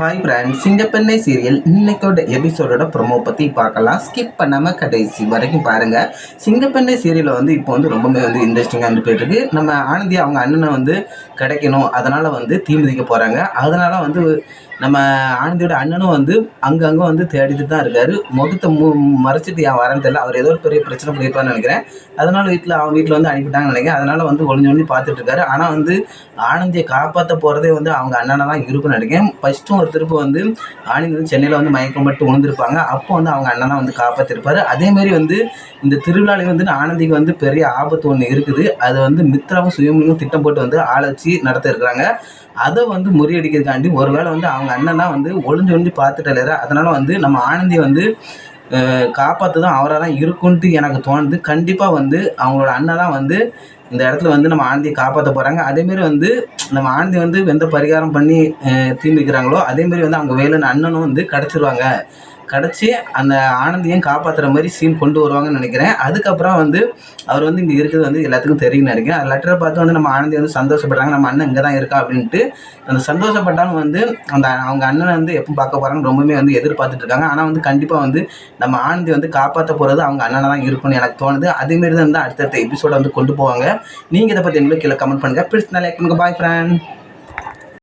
Hi பிராண்ட் சிங்கப்பெண்ணை serial இன்னைக்கோட எபிசோடோட ப்ரொமோ பற்றி பார்க்கலாம். ஸ்கிப் பண்ணாமல் கடைசி வரைக்கும் பாருங்கள் சிங்கப்பெண்ணை சீரியலில் வந்து இப்போ வந்து ரொம்பவே வந்து இன்ட்ரெஸ்டிங்காக இருந்து போயிட்டுருக்கு. நம்ம ஆனந்தி அவங்க அண்ணனை வந்து கிடைக்கணும். அதனால் வந்து தீமிதிக்க போகிறாங்க அதனால் வந்து நம்ம ஆனந்தியோட அண்ணனும் வந்து அங்கங்கே வந்து தேடிட்டு தான் இருக்காரு. முகத்தை மு மறைச்சிட்டு என் வரேன்னு தெரியல. அவர் ஏதோ ஒரு பெரிய பிரச்சனை பண்ணியிருப்பாருன்னு நினைக்கிறேன். அதனால் வீட்டில் அவங்க வீட்டில் வந்து அனுப்பிட்டாங்கன்னு நினைக்கிறேன். அதனால் வந்து ஒளிஞ்சு ஒளிஞ்சு பார்த்துட்டு இருக்காரு. ஆனால் வந்து ஆனந்தியை காப்பாற்ற போகிறதே வந்து அவங்க அண்ணனெல்லாம் தான் இருக்குன்னு நினைக்கிறேன் ஃபஸ்ட்டும் ஒரு திருப்ப வந்து ஆனந்தி வந்து சென்னையில் வந்து மயக்கம் பட்டு விழுந்திருப்பாங்க அப்போ வந்து அவங்க அண்ணனை வந்து காப்பாற்றிருப்பாரு அதேமாரி வந்து இந்த திருவிழாவில் வந்து ஆனந்திக்கு வந்து பெரிய ஆபத்து ஒன்று இருக்குது. அது வந்து மித்ராவும் சுயமும் திட்டம் போட்டு வந்து ஆளை வச்சு நடத்த இருக்கிறாங்க. அதை வந்து முறியடிக்கிறதுக்காண்டி ஒருவேளை வந்து அவங்க அண்ணன் தான் வந்து ஒளிஞ்சு ஒளிஞ்சு பார்த்துட்டு அதனால் வந்து நம்ம ஆனந்தி வந்து காப்பாற்றதான் அவராக தான் இருக்குன்ட்டு எனக்கு தோணுது. கண்டிப்பாக வந்து அவங்களோட அண்ணன் தான் வந்து இந்த இடத்துல வந்து நம்ம ஆனந்தியை காப்பாற்ற போகிறாங்க அதேமாரி வந்து நம்ம ஆனந்தி வந்து எந்த பரிகாரம் பண்ணி அஹ், அதேமாரி வந்து அவங்க வேலுன்னு அண்ணனும் வந்து கிடச்சிருவாங்க. கிடச்சி அந்த ஆனந்தியும் காப்பாற்றுற மாதிரி சீன் கொண்டு வருவாங்கன்னு நினைக்கிறேன். அதுக்கப்புறம் வந்து அவர் வந்து இங்கே இருக்கிறது வந்து எல்லாத்துக்கும் தெரியும்னு நினைக்கிறேன். அந்த லெட்டரை பார்த்து வந்து நம்ம ஆனந்தி வந்து சந்தோஷப்படுறாங்க. நம்ம அண்ணன் இங்கே தான் இருக்கா அப்படின்ட்டு அந்த சந்தோஷப்பட்டாலும் வந்து அந்த அவங்க அண்ணனை வந்து எப்போ பார்க்க போகிறாங்கன்னு ரொம்பவுமே வந்து எதிர்பார்த்துட்டு இருக்காங்க. ஆனால் வந்து கண்டிப்பாக வந்து நம்ம ஆனந்தி வந்து காப்பாற்ற போகிறது அவங்க அண்ணனை தான் இருக்கும்னு எனக்கு தோணுது. அதேமாரி தான் வந்து அடுத்தடுத்த எபிசோட வந்து கொண்டு போவாங்க. நீங்கள் இதை பற்றி எங்களுக்கு கீழே கமெண்ட் பண்ணுங்கள் பிடிச்சா லைக் பண்ணுங்கள் பாய் ஃப்ரெண்ட்